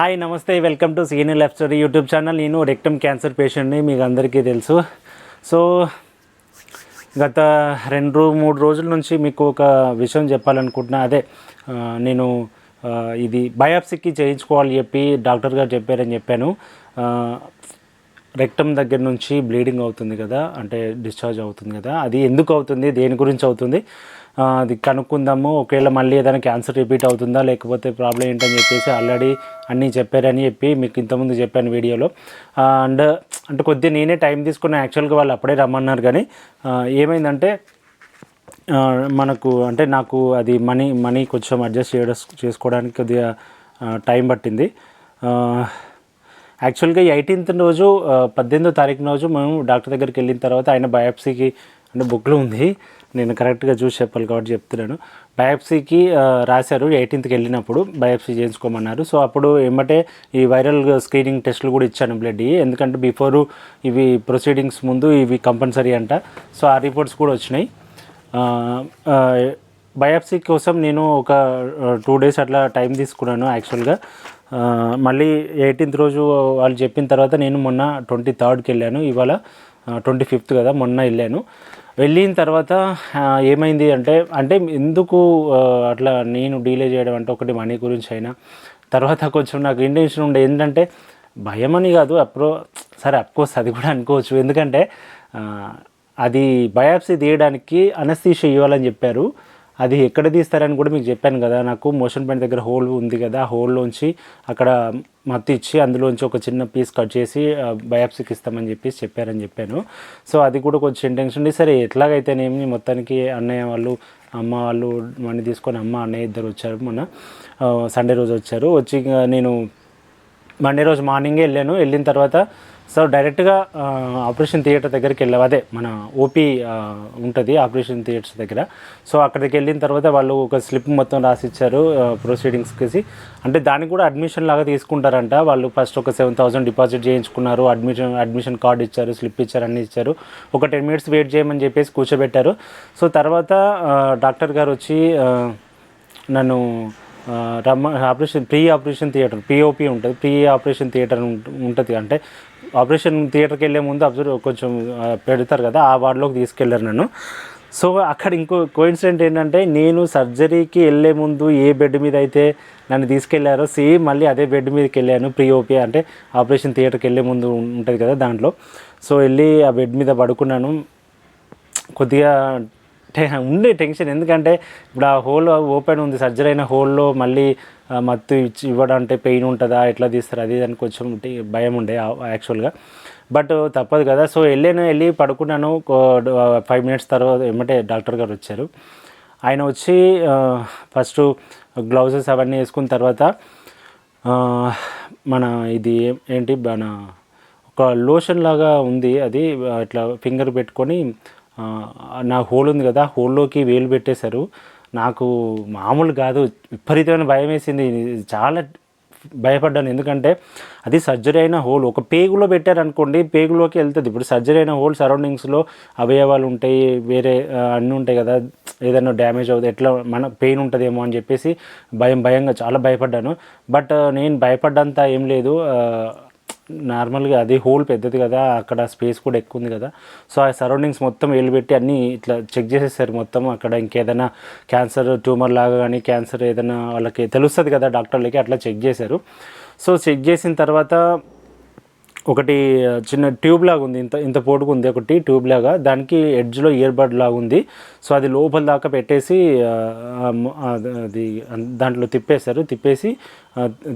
Hi నమస్తే welcome to senior life story YouTube channel. నేను rectum cancer పేషెంట్ని మీకు అందరికీ తెలుసు. సో గత రెండు మూడు రోజుల నుంచి మీకు ఒక విషయం చెప్పాలనుకుంటున్నా. అదే నేను ఇది బయాప్సీకి చేయించుకోవాలి చెప్పి డాక్టర్ గారు చెప్పారని చెప్పాను. రెక్టమ్ దగ్గర నుంచి బ్లీడింగ్ అవుతుంది కదా అంటే డిశ్చార్జ్ అవుతుంది కదా అది ఎందుకు అవుతుంది దేని గురించి అవుతుంది అది కనుక్కుందాము. ఒకవేళ మళ్ళీ ఏదైనా క్యాన్సర్ రిపీట్ అవుతుందా లేకపోతే ప్రాబ్లం ఏంటని చెప్పేసి ఆల్రెడీ అన్నీ చెప్పారని చెప్పి మీకు ఇంతకుముందు చెప్పాను వీడియోలో. అండ్ అంటే కొద్దిగా నేనే టైం తీసుకున్న యాక్చువల్గా వాళ్ళు అప్పుడే రమ్మన్నారు కానీ ఏమైందంటే మనకు అంటే నాకు అది మనీ మనీ కొంచెం అడ్జస్ట్ చేయడం చేసుకోవడానికి కొద్దిగా టైం పట్టింది. యాక్చువల్గా ఎయిటీన్త్ రోజు పద్దెనిమిదో తారీఖు రోజు మేము డాక్టర్ దగ్గరికి వెళ్ళిన తర్వాత ఆయన బయాప్సీకి అంటే బుక్లో ఉంది. నేను కరెక్ట్గా చూసి చెప్పాలి కాబట్టి చెప్తున్నాను. బయాప్సీకి రాశారు ఎయిటీన్త్కి వెళ్ళినప్పుడు బయాప్సీ చేయించుకోమన్నారు. సో అప్పుడు ఏమంటే ఈ వైరల్ స్క్రీనింగ్ టెస్టులు కూడా ఇచ్చాను బ్లడ్. ఎందుకంటే బిఫోర్ ఇవి ప్రొసీడింగ్స్ ముందు ఇవి కంపల్సరీ అంట. సో ఆ రిపోర్ట్స్ కూడా వచ్చినాయి. బయాప్సీ కోసం నేను ఒక టూ డేస్ అట్లా టైం తీసుకున్నాను యాక్చువల్గా మళ్ళీ ఎయిటీన్త్ రోజు వాళ్ళు చెప్పిన తర్వాత నేను మొన్న ట్వంటీ థర్డ్కి వెళ్ళాను ఇవాళ ట్వంటీ ఫిఫ్త్ కదా మొన్న వెళ్ళాను. వెళ్ళిన తర్వాత ఏమైంది అంటే అంటే ఎందుకు అట్లా నేను డీలే చేయడం అంటే ఒకటి మనీ గురించి అయినా తర్వాత కొంచెం నాకు ఇంటెన్షన్ ఉండే ఏంటంటే భయం అని కాదు అప్రో సరే అఫ్కోర్స్ అది కూడా అనుకోవచ్చు. ఎందుకంటే అది బయాప్సీ తీయడానికి అనస్థీష ఇవ్వాలని చెప్పారు. అది ఎక్కడ తీస్తారని కూడా మీకు చెప్పాను కదా. నాకు మోషన్ పాయింట్ దగ్గర హోల్ ఉంది కదా. హోల్లోంచి అక్కడ మత్తు ఇచ్చి అందులోంచి ఒక చిన్న పీస్ కట్ చేసి బయాప్సీకి ఇస్తామని చెప్పేసి చెప్పారని చెప్పాను. సో అది కూడా కొంచెం టెన్షన్ ఉంది. సరే ఎట్లాగైతేనేమి మొత్తానికి అన్నయ్య వాళ్ళు అమ్మ వాళ్ళు మనీ తీసుకొని అమ్మ అన్నయ్య ఇద్దరు వచ్చారు మొన్న. సండే రోజు వచ్చారు. వచ్చి ఇంకా నేను మండే రోజు మార్నింగే వెళ్ళాను. వెళ్ళిన తర్వాత సో డైరెక్ట్గా ఆపరేషన్ థియేటర్ దగ్గరికి వెళ్ళావు అదే మన ఓపీ ఉంటుంది ఆపరేషన్ థియేటర్స్ దగ్గర. సో అక్కడికి వెళ్ళిన తర్వాత వాళ్ళు ఒక స్లిప్ మొత్తం రాసి ఇచ్చారు ప్రొసీడింగ్స్కి అంటే దానికి కూడా అడ్మిషన్ లాగా తీసుకుంటారంట. వాళ్ళు ఫస్ట్ ఒక సెవెన్ థౌసండ్ డిపాజిట్ చేయించుకున్నారు. అడ్మిషన్ అడ్మిషన్ కార్డు ఇచ్చారు స్లిప్ ఇచ్చారు అన్నీ ఇచ్చారు. ఒక టెన్ మినిట్స్ వెయిట్ చేయమని చెప్పేసి కూర్చోబెట్టారు. సో తర్వాత డాక్టర్ గారు వచ్చి నన్ను రమ్మ operation pre operation theatre POP ఉంటుంది. ప్రీ ఆపరేషన్ థియేటర్ ఉంటుంది. అంటే ఆపరేషన్ థియేటర్కి వెళ్ళే ముందు అబ్జర్వ్ కొంచెం పెడతారు కదా ఆ వార్డులోకి తీసుకెళ్ళారు నన్ను. సో అక్కడ ఇంకో కోయిన్సిడెంట్ ఏంటంటే నేను సర్జరీకి వెళ్ళే ముందు ఏ బెడ్ మీద అయితే నన్ను తీసుకెళ్ళారో సేమ్ మళ్ళీ అదే బెడ్ మీదకి వెళ్ళాను ప్రీ ఓపీ అంటే ఆపరేషన్ థియేటర్కి వెళ్ళే ముందు ఉంటుంది కదా దాంట్లో. సో వెళ్ళి ఆ బెడ్ మీద పడుకున్నాను. కొద్దిగా ఉండే టెన్షన్. ఎందుకంటే ఇప్పుడు ఆ హోల్ ఓపెన్ ఉంది సర్జరీ అయిన హోల్లో మళ్ళీ మత్తు ఇచ్చి ఇవ్వడం అంటే పెయిన్ ఉంటుందా ఎట్లా తీస్తారు అది దానికి కొంచెం భయం ఉండే యాక్చువల్గా బట్ తప్పదు కదా. సో వెళ్ళాను వెళ్ళి పడుకున్నాను ఫైవ్ మినిట్స్ తర్వాత ఏమంటే డాక్టర్ గారు వచ్చారు. ఆయన వచ్చి ఫస్ట్ గ్లౌజెస్ అవన్నీ వేసుకున్న తర్వాత మన ఇది ఏంటి మన ఒక లోషన్ లాగా ఉంది అది ఇట్లా ఫింగర్ పెట్టుకొని నా హోల్ ఉంది కదా హోల్లోకి వేలు పెట్టేశారు. నాకు మామూలు కాదు విపరీతమైన భయం వేసింది. చాలా భయపడ్డాను. ఎందుకంటే అది సర్జరీ అయిన హోల్ ఒక పేగులో పెట్టారనుకోండి పేగులోకి వెళ్తుంది. ఇప్పుడు సర్జరీ అయిన హోల్ సరౌండింగ్స్లో అవయవాలు ఉంటాయి వేరే అన్నీ ఉంటాయి కదా ఏదైనా డ్యామేజ్ అవుతుంది ఎట్లా మన పెయిన్ ఉంటుందేమో అని చెప్పేసి భయం భయంగా చాలా భయపడ్డాను. బట్ నేను భయపడ్డంత ఏం లేదు. నార్మల్గా అది హోల్ పెద్దది కదా అక్కడ స్పేస్ కూడా ఎక్కువ ఉంది కదా. సో ఆ సరౌండింగ్స్ మొత్తం వెళ్ళిపెట్టి అన్నీ ఇట్లా చెక్ చేసేసారు మొత్తం. అక్కడ ఇంకేదైనా క్యాన్సర్ ట్యూమర్ లాగా కానీ క్యాన్సర్ ఏదైనా వాళ్ళకి తెలుస్తుంది కదా డాక్టర్లకి అట్లా చెక్ చేశారు. సో చెక్ చేసిన తర్వాత ఒకటి చిన్న ట్యూబ్ లాగా ఉంది. ఇంత ఇంత పోటుకు ఉంది ఒకటి ట్యూబ్ లాగా. దానికి ఎడ్జ్లో ఇయర్ బడ్ లాగా ఉంది. సో అది లోపల దాకా పెట్టేసి అది దాంట్లో తిప్పేశారు. తిప్పేసి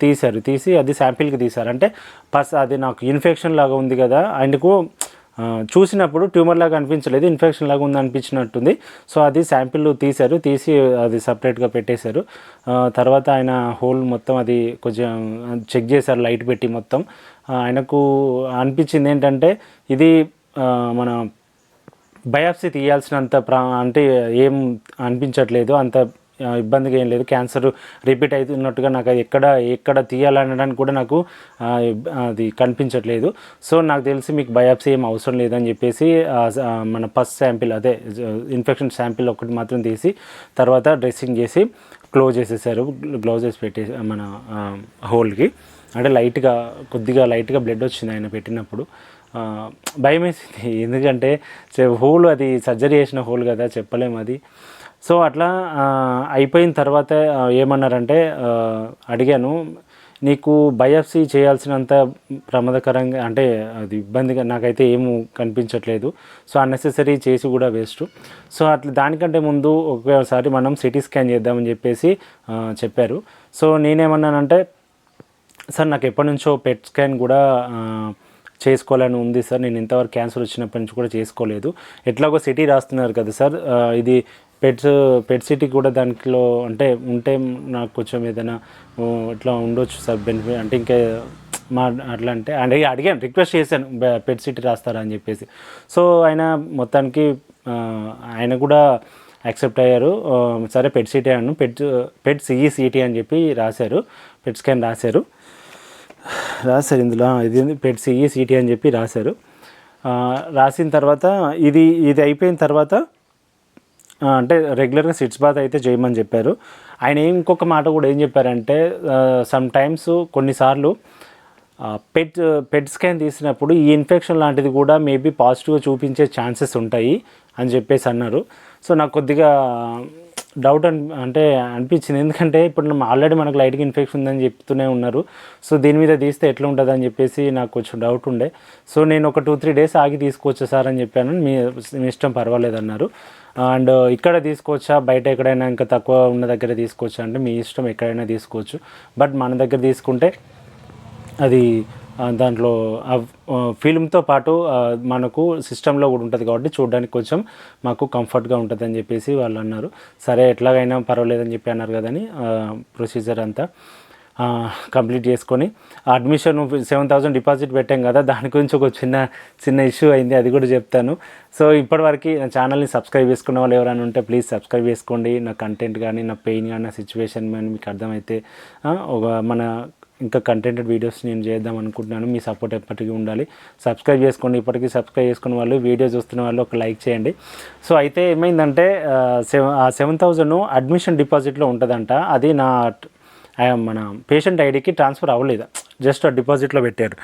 తీశారు. తీసి అది శాంపిల్కి తీశారు. అంటే ఫస్ట్ అది నాకు ఇన్ఫెక్షన్ లాగా ఉంది కదా. ఆయనకు చూసినప్పుడు ట్యూమర్ లాగా అనిపించలేదు ఇన్ఫెక్షన్ లాగా ఉంది అనిపించినట్టుంది. సో అది శాంపిల్ తీశారు తీసి అది సపరేట్గా పెట్టేశారు. తర్వాత ఆయన హోల్ మొత్తం అది కొంచెం చెక్ చేశారు లైట్ పెట్టి మొత్తం. ఆయనకు అనిపించింది ఏంటంటే ఇది మన బయాప్సీ తీయాల్సినంత ప్రా అంటే ఏం అనిపించట్లేదు అంత ఇబ్బందిగా ఏం లేదు. క్యాన్సర్ రిపీట్ అవుతున్నట్టుగా నాకు అది ఎక్కడ ఎక్కడ తీయాలనడానికి కూడా నాకు అది కనిపించట్లేదు. సో నాకు తెలిసి మీకు బయాప్సీ ఏం అవసరం లేదని చెప్పేసి మన ఫస్ట్ శాంపిల్ అదే ఇన్ఫెక్షన్ శాంపిల్ ఒకటి మాత్రం తీసి తర్వాత డ్రెస్సింగ్ చేసి క్లోజ్ చేసేసారు. గ్లౌజెస్ పెట్టేసి మన హోల్కి. అంటే లైట్గా కొద్దిగా లైట్గా బ్లడ్ వచ్చింది ఆయన పెట్టినప్పుడు. భయం వేసింది ఎందుకంటే హోల్ అది సర్జరీ చేసిన హోల్ కదా చెప్పలేము అది. సో అట్లా అయిపోయిన తర్వాత ఏమన్నారంటే అడిగాను నీకు బయాప్సీ చేయాల్సినంత ప్రమాదకరంగా అంటే అది ఇబ్బందిగా నాకైతే ఏమీ కనిపించట్లేదు. సో అన్నెసెసరీ చేసి కూడా వేస్ట్. సో అట్లా దానికంటే ముందు ఒకసారి మనం సిటీ స్కాన్ చేద్దామని చెప్పేసి చెప్పారు. సో నేనేమన్నానంటే సార్ నాకు ఎప్పటి నుంచో పెట్ స్కాన్ కూడా చేసుకోవాలని ఉంది సార్. నేను ఇంతవరకు క్యాన్సర్ వచ్చినప్పటి నుంచి కూడా చేసుకోలేదు. ఎట్లాగో సిటీ రాస్తున్నారు కదా సార్. ఇది పెట్స్ పెట్ సిటీ కూడా దాంట్లో అంటే ఉంటే నాకు కొంచెం ఏదైనా ఇట్లా ఉండొచ్చు సార్ బెనిఫిట్. అంటే ఇంకా మా అట్లా అంటే అంటే అడిగాను రిక్వెస్ట్ చేశాను పెట్ సిటీ రాస్తారా అని చెప్పేసి. సో ఆయన మొత్తానికి ఆయన కూడా యాక్సెప్ట్ అయ్యారు. సరే పెట్ సిటీ అను పెట్ పెట్ సిఈ సిటీ అని చెప్పి రాశారు. పెట్ స్కాన్ రాశారు. రాశారు ఇందులో ఇది పెట్ సిఈ సిటీ అని చెప్పి రాశారు. రాసిన తర్వాత ఇది ఇది అయిపోయిన తర్వాత అంటే రెగ్యులర్గా సిట్స్ బాత్ అయితే చేయమని చెప్పారు. ఆయన ఏం ఇంకొక మాట కూడా ఏం చెప్పారంటే సమ్ టైమ్స్ కొన్నిసార్లు పెట్ పెట్ స్కాన్ తీసినప్పుడు ఈ ఇన్ఫెక్షన్ లాంటిది కూడా మేబీ పాజిటివ్గా చూపించే ఛాన్సెస్ ఉంటాయి అని చెప్పేసి అన్నారు. సో నాకు కొద్దిగా డౌట్ అని అంటే అనిపించింది. ఎందుకంటే ఇప్పుడు ఆల్రెడీ మనకు లైట్గా ఇన్ఫెక్షన్ ఉందని చెప్తూనే ఉన్నారు. సో దీని మీద తీస్తే ఎట్లా ఉంటుంది అని చెప్పేసి నాకు కొంచెం డౌట్ ఉండే. సో నేను ఒక టూ త్రీ డేస్ ఆగి తీసుకోవచ్చా సార్ అని చెప్పాను. మీ మీ ఇష్టం పర్వాలేదన్నారు అండ్ ఇక్కడ తీసుకోవచ్చా బయట ఎక్కడైనా ఇంకా తక్కువ ఉన్న దగ్గర తీసుకోవచ్చా అంటే మీ ఇష్టం ఎక్కడైనా తీసుకోవచ్చు. బట్ మన దగ్గర తీసుకుంటే అది దాంట్లో ఆ ఫిల్మ్తో పాటు మనకు సిస్టంలో కూడా ఉంటుంది కాబట్టి చూడడానికి కొంచెం మాకు కంఫర్ట్గా ఉంటుంది అని చెప్పేసి వాళ్ళు అన్నారు. సరే ఎట్లాగైనా పర్వాలేదని చెప్పి అన్నారు కదని ప్రొసీజర్ అంతా కంప్లీట్ చేసుకొని అడ్మిషన్ సెవెన్ థౌసండ్ డిపాజిట్ పెట్టాం కదా దాని గురించి ఒక చిన్న చిన్న ఇష్యూ అయింది అది కూడా చెప్తాను. సో ఇప్పటివరకు నా ఛానల్ని సబ్స్క్రైబ్ చేసుకున్న వాళ్ళు ఎవరైనా ఉంటే ప్లీజ్ సబ్స్క్రైబ్ చేసుకోండి. నా కంటెంట్ కానీ నా పెయిన్ కానీ నా సిచ్యువేషన్ కానీ మీకు అర్థమైతే ఒక మన ఇంకా కంటెంటెడ్ వీడియోస్ నేను చేద్దాం అనుకుంటున్నాను. మీ సపోర్ట్ ఎప్పటికీ ఉండాలి. సబ్స్క్రైబ్ చేసుకోండి. ఇప్పటికీ సబ్స్క్రైబ్ చేసుకున్న వాళ్ళు వీడియో చూస్తున్న వాళ్ళు ఒక లైక్ చేయండి. సో అయితే ఏమైందంటే సెవెన్ సెవెన్ థౌజండ్ అడ్మిషన్ డిపాజిట్లో ఉంటుందంట. అది నా మన పేషెంట్ ఐడికి ట్రాన్స్ఫర్ అవ్వలేదు. జస్ట్ ఆ డిపాజిట్లో పెట్టారు.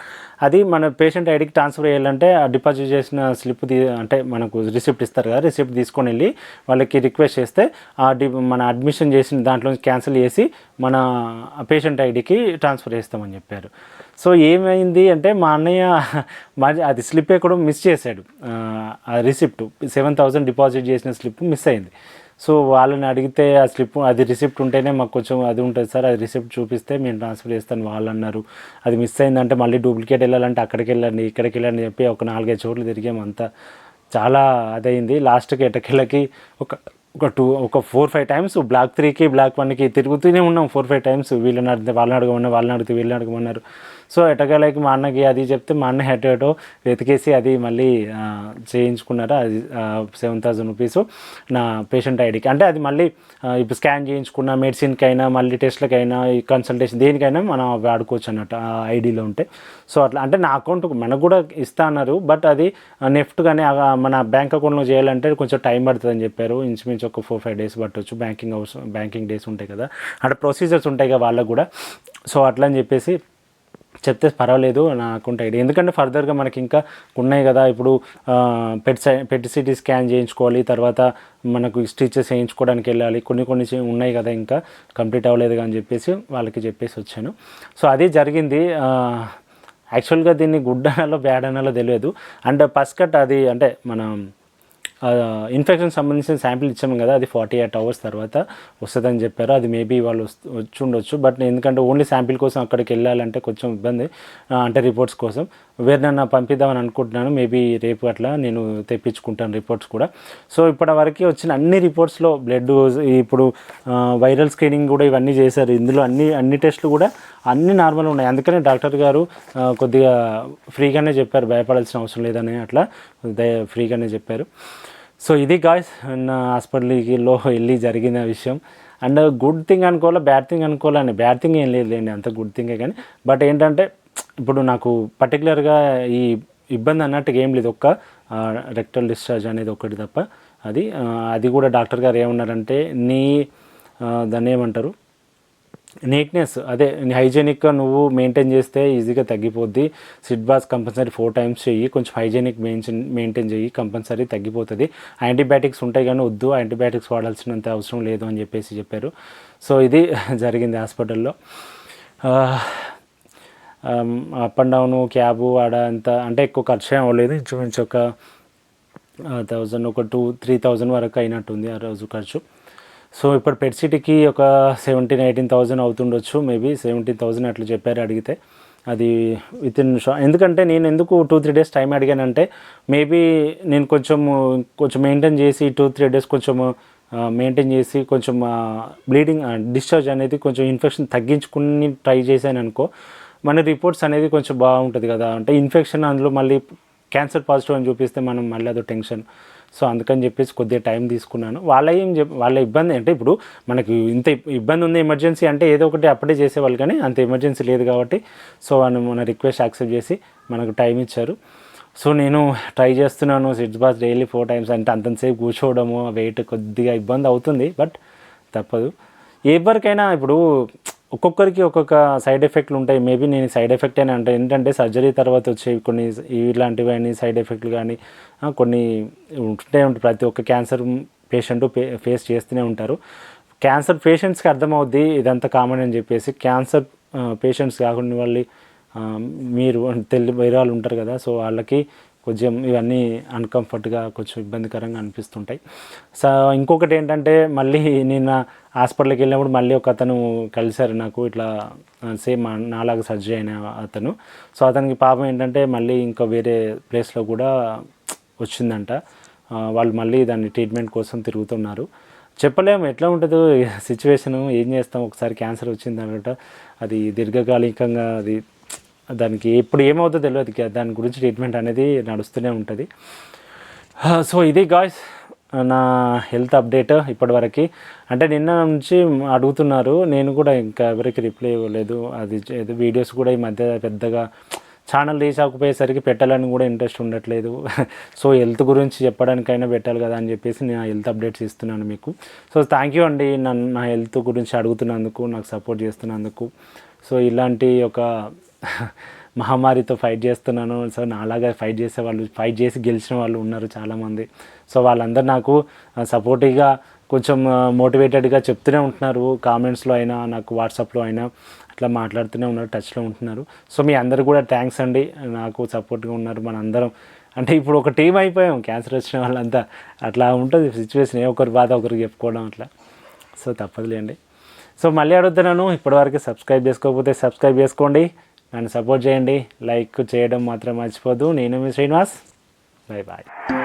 అది మన పేషెంట్ ఐడికి ట్రాన్స్ఫర్ చేయాలంటే ఆ డిపాజిట్ చేసిన స్లిప్ తీ అంటే మనకు రిసిప్ట్ ఇస్తారు కదా రిసిప్ట్ తీసుకొని వెళ్ళి వాళ్ళకి రిక్వెస్ట్ చేస్తే ఆ డి మన అడ్మిషన్ చేసిన దాంట్లో క్యాన్సిల్ చేసి మన పేషెంట్ ఐడికి ట్రాన్స్ఫర్ చేస్తామని చెప్పారు. సో ఏమైంది అంటే మా అన్నయ్య మరి అది స్లిప్ ఎక్కడో మిస్ చేశాడు. ఆ, ఆ రిసిప్ట్. సెవెన్ థౌసండ్ డిపాజిట్ చేసిన స్లిప్ మిస్ అయింది. సో వాళ్ళని అడిగితే ఆ స్లిప్ అది రిసిప్ట్ ఉంటేనే మాకు కొంచెం అది ఉంటుంది సార్ అది రిసిప్ట్ చూపిస్తే మేము ట్రాన్స్ఫర్ చేస్తాను వాళ్ళు అన్నారు. అది మిస్ అయిందంటే మళ్ళీ డూప్లికేట్ వెళ్ళాలంటే అక్కడికి వెళ్ళండి ఇక్కడికి వెళ్ళండి చెప్పి ఒక నాలుగైదు చోట్లు తిరిగామంతా చాలా అదైంది లాస్ట్కి ఎటకెళ్ళకి ఒక ఒక టూ ఒక ఫోర్ ఫైవ్ టైమ్స్ బ్లాక్ త్రీకి బ్లాక్ వన్కి తిరుగుతూనే ఉన్నాం. ఫోర్ ఫైవ్ టైమ్స్ వీళ్ళని అడిగితే వాళ్ళని అడగమన్నారు వాళ్ళని అడిగితే వీళ్ళని అడగమన్నారు. సో ఎటకెళ్ళకి మా అన్నకి అది చెప్తే మా అన్న ఎటో ఎటో వెతికేసి అది మళ్ళీ చేయించుకున్నారు? అది సెవెన్ థౌసండ్ రూపీస్ నా పేషెంట్ ఐడికి అంటే అది మళ్ళీ ఇప్పుడు స్కాన్ చేయించుకున్న మెడిసిన్కి అయినా మళ్ళీ టెస్ట్లకైనా ఈ కన్సల్టేషన్ దేనికైనా మనం వాడుకోవచ్చు అన్నట్టు ఐడిలో ఉంటే. సో అట్లా అంటే నా అకౌంట్ మనకు కూడా ఇస్తా అన్నారు బట్ అది నెఫ్ట్ కానీ మన బ్యాంక్ అకౌంట్లో చేయాలంటే కొంచెం టైం పడుతుంది అని చెప్పారు. ఇంచుమించు ఒక ఫోర్ ఫైవ్ డేస్ పట్టవచ్చు బ్యాంకింగ్ అవసరం బ్యాంకింగ్ డేస్ ఉంటాయి కదా. అంటే ప్రొసీజర్స్ ఉంటాయి కదా వాళ్ళకు కూడా. సో అట్లా అని చెప్పేసి చెప్తే పర్వాలేదు నా అకౌంట్ ఐడి ఎందుకంటే ఫర్దర్గా మనకి ఇంకా ఉన్నాయి కదా ఇప్పుడు పెట్ పెట్ సిటీ స్కాన్ చేయించుకోవాలి తర్వాత మనకు స్టిచెస్ వేయించుకోవడానికి వెళ్ళాలి కొన్ని కొన్ని ఉన్నాయి కదా ఇంకా కంప్లీట్ అవ్వలేదు అని చెప్పేసి వాళ్ళకి చెప్పేసి వచ్చాను. సో అది జరిగింది యాక్చువల్గా దీన్ని గుడ్ అనాలో బ్యాడ్ అనాలో తెలియదు. అండ్ పస్కట్ అది అంటే మనం ఇన్ఫెక్షన్ సంబంధించిన శాంపిల్ ఇచ్చాము కదా అది ఫార్టీ ఎయిట్ అవర్స్ తర్వాత వస్తుందని చెప్పారు. అది మేబీ వాళ్ళు వచ్చి ఉండొచ్చు. బట్ ఎందుకంటే ఓన్లీ శాంపిల్ కోసం అక్కడికి వెళ్ళాలంటే కొంచెం ఇబ్బంది అంటే రిపోర్ట్స్ కోసం. వేరేనన్నా పంపిద్దామని అనుకుంటున్నాను. మేబీ రేపు అట్లా నేను తెప్పించుకుంటాను రిపోర్ట్స్ కూడా. సో ఇప్పటి వరకు వచ్చిన అన్ని రిపోర్ట్స్లో బ్లడ్ ఇప్పుడు వైరల్ స్క్రీనింగ్ కూడా ఇవన్నీ చేశారు. ఇందులో అన్ని అన్ని టెస్టులు కూడా అన్ని నార్మల్ ఉన్నాయి. అందుకనే డాక్టర్ గారు కొద్దిగా ఫ్రీగానే చెప్పారు. భయపడాల్సిన అవసరం లేదని అట్లా దయ- ఫ్రీగానే చెప్పారు. సో ఇది గాయస్ నా హాస్పిటల్లో వెళ్ళి జరిగిన విషయం. అండ్ గుడ్ థింగ్ అనుకోవాలా బ్యాడ్ థింగ్ అనుకోవాలని బ్యాడ్ థింగ్ ఏం లేదు లేండి అంత గుడ్ థింగే కానీ. బట్ ఏంటంటే ఇప్పుడు నాకు పర్టికులర్గా ఈ ఇబ్బంది అన్నట్టుగా ఏం లేదు. ఒక్క రెక్టల్ డిశ్చార్జ్ అనేది ఒకటి తప్ప. అది అది కూడా డాక్టర్ గారు ఏమన్నారంటే నీ దాన్ని ఏమంటారు? నీట్నెస్ అదే హైజీనిక్గా నువ్వు మెయింటైన్ చేస్తే ఈజీగా తగ్గిపోద్ది. Sitz bath compulsory four times చెయ్యి కొంచెం హైజీనిక్ మెయింటైన్ మెయింటైన్ చెయ్యి కంపల్సరీ తగ్గిపోతుంది. యాంటీబయాటిక్స్ ఉంటాయి కానీ వద్దు యాంటీబయాటిక్స్ వాడాల్సినంత అవసరం లేదు అని చెప్పేసి చెప్పారు. సో ఇది జరిగింది హాస్పిటల్లో. అప్ అండ్ డౌన్ క్యాబు ఆడ అంత అంటే ఎక్కువ ఖర్చు ఏం అవ్వలేదు. ఇంచుమించు ఒక థౌజండ్ ఒక టూ త్రీ థౌజండ్ వరకు అయినట్టుంది ఆ రోజు ఖర్చు. సో ఇప్పుడు పెట్ సిటీకి ఒక సెవెంటీన్ ఎయిటీన్ థౌజండ్ అవుతుండొచ్చు మేబీ సెవెంటీన్ థౌజండ్ అట్లా చెప్పారు అడిగితే. అది విత్ ఇన్ షా ఎందుకంటే నేను ఎందుకు టూ త్రీ డేస్ టైం అడిగానంటే మేబీ నేను కొంచెం కొంచెం మెయింటైన్ చేసి టూ త్రీ డేస్ కొంచెం మెయింటైన్ చేసి కొంచెం బ్లీడింగ్ డిశ్చార్జ్ అనేది కొంచెం ఇన్ఫెక్షన్ తగ్గించుకుని ట్రై చేశాను అనుకో మన రిపోర్ట్స్ అనేది కొంచెం బాగుంటుంది కదా. అంటే ఇన్ఫెక్షన్ అందులో మళ్ళీ క్యాన్సర్ పాజిటివ్ అని చూపిస్తే మనం మళ్ళీ అదో టెన్షన్ సో అందుకని చెప్పేసి కొద్దిగా టైం తీసుకున్నాను. వాళ్ళ ఏం చెప్ వాళ్ళ ఇబ్బంది అంటే ఇప్పుడు మనకి ఇంత ఇబ్బంది ఉంది ఎమర్జెన్సీ అంటే ఏదో ఒకటి అప్పుడే చేసేవాళ్ళు కానీ అంత ఎమర్జెన్సీ లేదు కాబట్టి సో వాళ్ళు మన రిక్వెస్ట్ యాక్సెప్ట్ చేసి మనకు టైం ఇచ్చారు. సో నేను ట్రై చేస్తున్నాను sitz bath daily four times అంటే అంతసేపు కూర్చోవడము వెయిట్ కొద్దిగా ఇబ్బంది అవుతుంది బట్ తప్పదు. ఎవరికైనా ఇప్పుడు ఒక్కొక్కరికి ఒక్కొక్క సైడ్ ఎఫెక్ట్లు ఉంటాయి. మేబీ నేను సైడ్ ఎఫెక్ట్ అని అంటే ఏంటంటే సర్జరీ తర్వాత వచ్చే కొన్ని ఇలాంటివి అని సైడ్ ఎఫెక్ట్లు కానీ కొన్ని ఉంటుంటే ఉంటాయి ప్రతి ఒక్క క్యాన్సర్ పేషెంట్ ఫేస్ చేస్తూనే ఉంటారు. క్యాన్సర్ పేషెంట్స్కి అర్థమవుద్ది ఇదంతా కామన్ అని చెప్పేసి. క్యాన్సర్ పేషెంట్స్ కాకుండా వాళ్ళు మీరు తెలి వేరే వాళ్ళు ఉంటారు కదా సో వాళ్ళకి కొంచెం ఇవన్నీ అన్కంఫర్ట్గా కొంచెం ఇబ్బందికరంగా అనిపిస్తుంటాయి. సో ఇంకొకటి ఏంటంటే మళ్ళీ నిన్న హాస్పిటల్కి వెళ్ళినప్పుడు మళ్ళీ ఒక అతను కలిశారు నాకు. ఇట్లా సేమ్ నాలాగా సర్జరీ అయిన అతను. సో అతనికి పాపం ఏంటంటే మళ్ళీ ఇంకా వేరే ప్లేస్లో కూడా వచ్చిందంట. వాళ్ళు మళ్ళీ దాన్ని ట్రీట్మెంట్ కోసం తిరుగుతున్నారు. చెప్పలేము ఎట్లా ఉంటుందో సిచ్యువేషను ఏం చేస్తాం ఒకసారి క్యాన్సర్ వచ్చిందనట. అది దీర్ఘకాలికంగా అది దానికి ఎప్పుడు ఏమవుతుందో తెలియదు. దాని గురించి ట్రీట్మెంట్ అనేది నడుస్తూనే ఉంటుంది. సో ఇది గాయ్స్ నా హెల్త్ అప్డేట్ ఇప్పటివరకు. అంటే నిన్న నుంచి అడుగుతున్నారు. నేను కూడా ఇంకా ఎవరికి రిప్లై ఇవ్వలేదు. అది ఏదో వీడియోస్ కూడా ఈ మధ్య పెద్దగా ఛానల్ రీచ్ అవ్వకపోయేసరికి పెట్టాలని కూడా ఇంట్రెస్ట్ ఉండట్లేదు. సో హెల్త్ గురించి చెప్పడానికైనా పెట్టాలి కదా అని చెప్పేసి నేను హెల్త్ అప్డేట్స్ ఇస్తున్నాను మీకు. సో థ్యాంక్ యూ అండి నన్ను నా హెల్త్ గురించి అడుగుతున్నందుకు నాకు సపోర్ట్ చేస్తున్నందుకు. సో ఇలాంటి ఒక మహమ్మారితో ఫైట్ చేస్తున్నాను. సో నాలాగా ఫైట్ చేసే వాళ్ళు ఫైట్ చేసి గెలిచిన వాళ్ళు ఉన్నారు చాలామంది. సో వాళ్ళందరూ నాకు సపోర్టివ్గా కొంచెం మోటివేటెడ్గా చెప్తూనే ఉంటున్నారు. కామెంట్స్లో అయినా నాకు వాట్సాప్లో అయినా అట్లా మాట్లాడుతూనే ఉన్నారు టచ్లో ఉంటున్నారు. సో మీ అందరు కూడా థ్యాంక్స్ అండి. నాకు సపోర్ట్గా ఉన్నారు మన అందరం అంటే ఇప్పుడు ఒక టీం అయిపోయాం. క్యాన్సర్ వచ్చిన వాళ్ళంతా. అట్లా ఉంటుంది సిచ్యువేషన్. ఏ ఒకరి బాధ ఒకరికి చెప్పుకోవడం అట్లా. సో తప్పదులేండి సో మళ్ళీ అడుగుతున్నాను. ఇప్పటివరకు సబ్స్క్రైబ్ చేసుకోకపోతే సబ్స్క్రైబ్ చేసుకోండి. నన్ను సపోర్ట్ చేయండి లైక్ చేయడం మాత్రం మర్చిపోద్దు నేను మీ శ్రీనివాస్. Bye bye.